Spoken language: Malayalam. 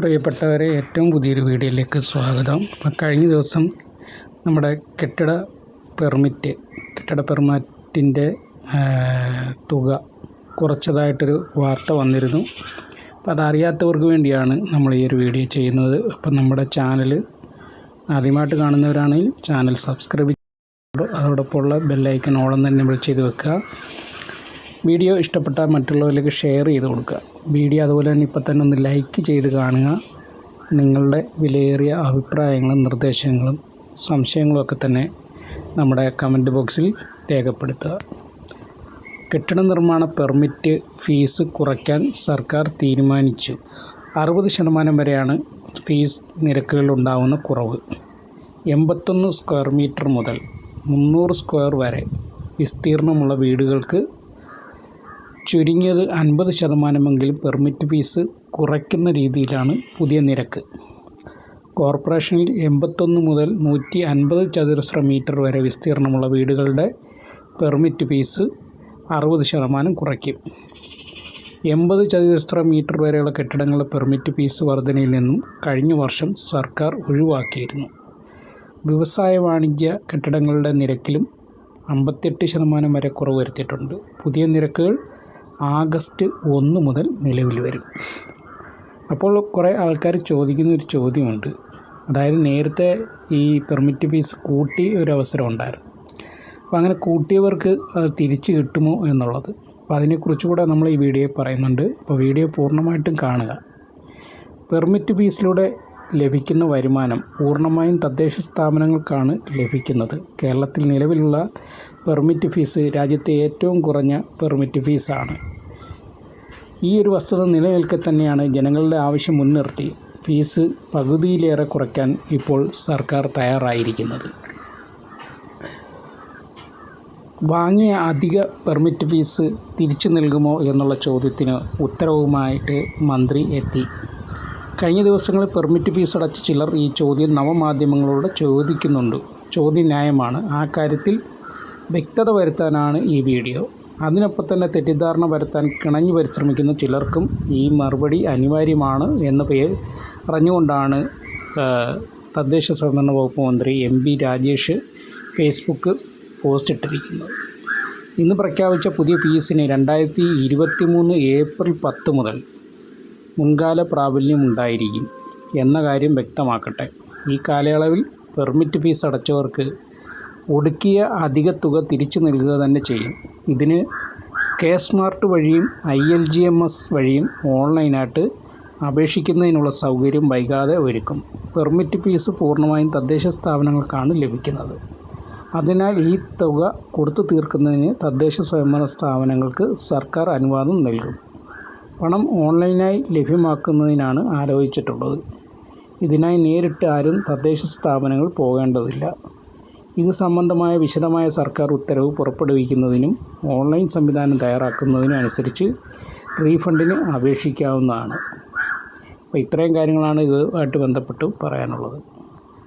പ്രിയപ്പെട്ടവരെ ഏറ്റവും പുതിയൊരു വീഡിയോയിലേക്ക് സ്വാഗതം. കഴിഞ്ഞ ദിവസം നമ്മുടെ കെട്ടിട പെർമിറ്റ് കെട്ടിട പെർമിറ്റിന്റെ തുക കുറച്ചതായിട്ടൊരു വാർത്ത വന്നിരുന്നു. അപ്പോൾ അതറിയാത്തവർക്ക് വേണ്ടിയാണ് നമ്മൾ ഈ ഒരു വീഡിയോ ചെയ്യുന്നത്. അപ്പം നമ്മുടെ ചാനൽ ആദ്യമായിട്ട് കാണുന്നവരാണെങ്കിൽ ചാനൽ സബ്സ്ക്രൈബ് അതോടൊപ്പമുള്ള ബെല്ലൈക്കൺ ഓളം തന്നെ നമ്മൾ ചെയ്ത് വെക്കുക. വീഡിയോ ഇഷ്ടപ്പെട്ട മറ്റുള്ളവരിലേക്ക് ഷെയർ ചെയ്ത് കൊടുക്കുക. വീഡിയോ അതുപോലെ തന്നെ ഇപ്പം തന്നെ ഒന്ന് ലൈക്ക് ചെയ്ത് കാണുക. നിങ്ങളുടെ വിലയേറിയ അഭിപ്രായങ്ങളും നിർദ്ദേശങ്ങളും സംശയങ്ങളും ഒക്കെ തന്നെ നമ്മുടെ കമന്റ് ബോക്സിൽ രേഖപ്പെടുത്തുക. കെട്ടിട നിർമ്മാണ പെർമിറ്റ് ഫീസ് കുറയ്ക്കാൻ സർക്കാർ തീരുമാനിച്ചു. അറുപത് ശതമാനം വരെയാണ് ഫീസ് നിരക്കുകളിലുണ്ടാകുന്ന കുറവ്. എൺപത്തൊന്ന് സ്ക്വയർ മീറ്റർ മുതൽ മുന്നൂറ് സ്ക്വയർ വരെ വിസ്തീർണമുള്ള വീടുകൾക്ക് ചുരുങ്ങിയത് അൻപത് ശതമാനമെങ്കിലും പെർമിറ്റ് ഫീസ് കുറയ്ക്കുന്ന രീതിയിലാണ് പുതിയ നിരക്ക്. കോർപ്പറേഷനിൽ എൺപത്തൊന്ന് മുതൽ നൂറ്റി അൻപത് ചതുരശ്ര മീറ്റർ വരെ വിസ്തീർണമുള്ള വീടുകളുടെ പെർമിറ്റ് ഫീസ് അറുപത് ശതമാനം കുറയ്ക്കും. എൺപത് ചതുരശ്ര മീറ്റർ വരെയുള്ള കെട്ടിടങ്ങളുടെ പെർമിറ്റ് ഫീസ് വർധനയിൽ നിന്നും കഴിഞ്ഞ വർഷം സർക്കാർ ഒഴിവാക്കിയിരുന്നു. വ്യവസായ വാണിജ്യ കെട്ടിടങ്ങളുടെ നിരക്കിലും അമ്പത്തെട്ട് ശതമാനം വരെ കുറവ് വരുത്തിയിട്ടുണ്ട്. പുതിയ നിരക്കുകൾ ആഗസ്റ്റ് ഒന്ന് മുതൽ നിലവിൽ വരും. അപ്പോൾ കുറേ ആൾക്കാർ ചോദിക്കുന്ന ഒരു ചോദ്യമുണ്ട്. അതായത് നേരത്തെ ഈ പെർമിറ്റ് ഫീസ് കൂട്ടി ഒരു അവസരം ഉണ്ടായിരുന്നു. അപ്പോൾ അങ്ങനെ കൂട്ടിയവർക്ക് അത് തിരിച്ച് കിട്ടുമോ എന്നുള്ളത്. അപ്പോൾ അതിനെക്കുറിച്ച് കൂടെ നമ്മൾ ഈ വീഡിയോയിൽ പറയുന്നുണ്ട്. അപ്പോൾ വീഡിയോ പൂർണമായിട്ടും കാണുക. പെർമിറ്റ് ഫീസിലൂടെ ലഭിക്കുന്ന വരുമാനം പൂർണമായും തദ്ദേശ സ്ഥാപനങ്ങൾക്കാണ് ലഭിക്കുന്നത്. കേരളത്തിൽ നിലവിലുള്ള പെർമിറ്റ് ഫീസ് രാജ്യത്തെ ഏറ്റവും കുറഞ്ഞ പെർമിറ്റ് ഫീസാണ്. ഈ ഒരു വസ്തുത നിലനിൽക്കെ തന്നെയാണ് ജനങ്ങളുടെ ആവശ്യം മുൻനിർത്തി ഫീസ് പകുതിയിലേറെ കുറയ്ക്കാൻ ഇപ്പോൾ സർക്കാർ തയ്യാറായിരിക്കുന്നത്. വാങ്ങിയ അധിക പെർമിറ്റ് ഫീസ് തിരിച്ചു നൽകുമോ എന്നുള്ള ചോദ്യത്തിന് ഉത്തരവുമായിട്ട് മന്ത്രി എത്തി. കഴിഞ്ഞ ദിവസങ്ങളിൽ പെർമിറ്റ് ഫീസ് അടച്ച ചിലർ ഈ ചോദ്യം നവമാധ്യമങ്ങളോട് ചോദിക്കുന്നുണ്ട്. ചോദ്യം ന്യായമാണ് ആ കാര്യത്തിൽ വ്യക്തത വരുത്താനാണ് ഈ വീഡിയോ. അതിനൊപ്പം തന്നെ തെറ്റിദ്ധാരണ വരുത്താൻ കിണഞ്ഞു പരിശ്രമിക്കുന്ന ചിലർക്കും ഈ മറുപടി അനിവാര്യമാണ് എന്ന പേര് അറിഞ്ഞുകൊണ്ടാണ് തദ്ദേശ സ്വയംഭരണ വകുപ്പ് മന്ത്രി M B Rajesh Facebook post ഇട്ടിരിക്കുന്നത്. ഇന്ന് പ്രഖ്യാപിച്ച പുതിയ ഫീസിന് രണ്ടായിരത്തി ഇരുപത്തി മൂന്ന് ഏപ്രിൽ പത്ത് മുതൽ മുൻകാല പ്രാബല്യമുണ്ടായിരിക്കും എന്ന കാര്യം വ്യക്തമാക്കട്ടെ. ഈ കാലയളവിൽ പെർമിറ്റ് ഫീസ് അടച്ചവർക്ക് ഒടുക്കിയ അധിക തുക തിരിച്ചു നൽകുക തന്നെ ചെയ്യും. ഇതിന് കെ സ്മാർട്ട് വഴിയും I L G M S വഴിയും ഓൺലൈനായിട്ട് അപേക്ഷിക്കുന്നതിനുള്ള സൗകര്യം വൈകാതെ ഒരുക്കും. പെർമിറ്റ് ഫീസ് പൂർണമായും തദ്ദേശ സ്ഥാപനങ്ങൾക്കാണ് ലഭിക്കുന്നത്. അതിനാൽ ഈ തുക കൊടുത്തു തീർക്കുന്നതിന് തദ്ദേശ സ്വയംഭരണ സ്ഥാപനങ്ങൾക്ക് സർക്കാർ അനുവാദം നൽകും. പണം ഓൺലൈനായി ലഭ്യമാക്കുന്നതിനാണ് ആലോചിച്ചിട്ടുള്ളത്. ഇതിനായി നേരിട്ട് ആരും തദ്ദേശ സ്ഥാപനങ്ങൾ പോകേണ്ടതില്ല. ഇത് സംബന്ധമായ വിശദമായ സർക്കാർ ഉത്തരവ് പുറപ്പെടുവിക്കുന്നതിനും ഓൺലൈൻ സംവിധാനം തയ്യാറാക്കുന്നതിനും അനുസരിച്ച് റീഫണ്ടിന് അപേക്ഷിക്കാവുന്നതാണ്. അപ്പോൾ ഇത്രയും കാര്യങ്ങളാണ് ഇതുമായിട്ട് ബന്ധപ്പെട്ട് പറയാനുള്ളത്.